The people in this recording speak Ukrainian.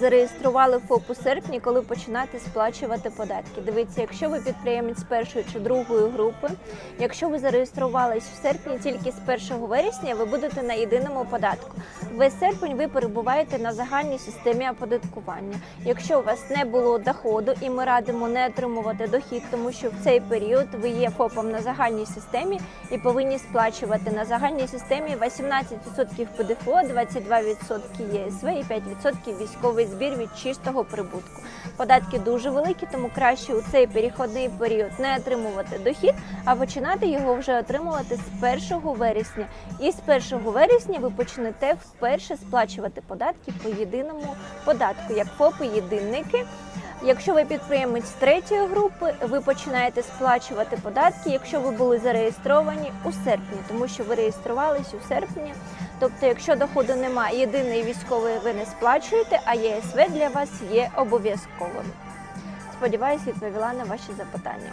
зареєстрували ФОП у серпні, коли починати сплачувати податки. Дивіться, якщо ви підприємець першої чи другої групи, якщо ви зареєструвались в серпні, тільки з 1 вересня ви будете на єдиному податку. Весь серпень ви перебуваєте на загальній системі оподаткування. Якщо у вас не було доходу, і ми радимо не отримувати дохід, тому що в цей період ви є ФОПом на загальній системі і повинні сплачувати на загальній системі 18% ПДФО, 22% ЄСВ і 5% військовий збір від чистого прибутку. Податки дуже великі, тому краще у цей перехідний період не отримувати дохід, а починати його вже отримувати з 1 вересня. І з 1 вересня ви почнете вперше сплачувати податки по єдиному податку, як ФОПи-єдинники. Якщо ви підприємець третьої групи, ви починаєте сплачувати податки, якщо ви були зареєстровані у серпні, тому що ви реєструвались у серпні. Тобто, якщо доходу немає, єдиний військовий ви не сплачуєте, ЄСВ для вас є обов'язковим. Сподіваюсь, відповіла на ваші запитання.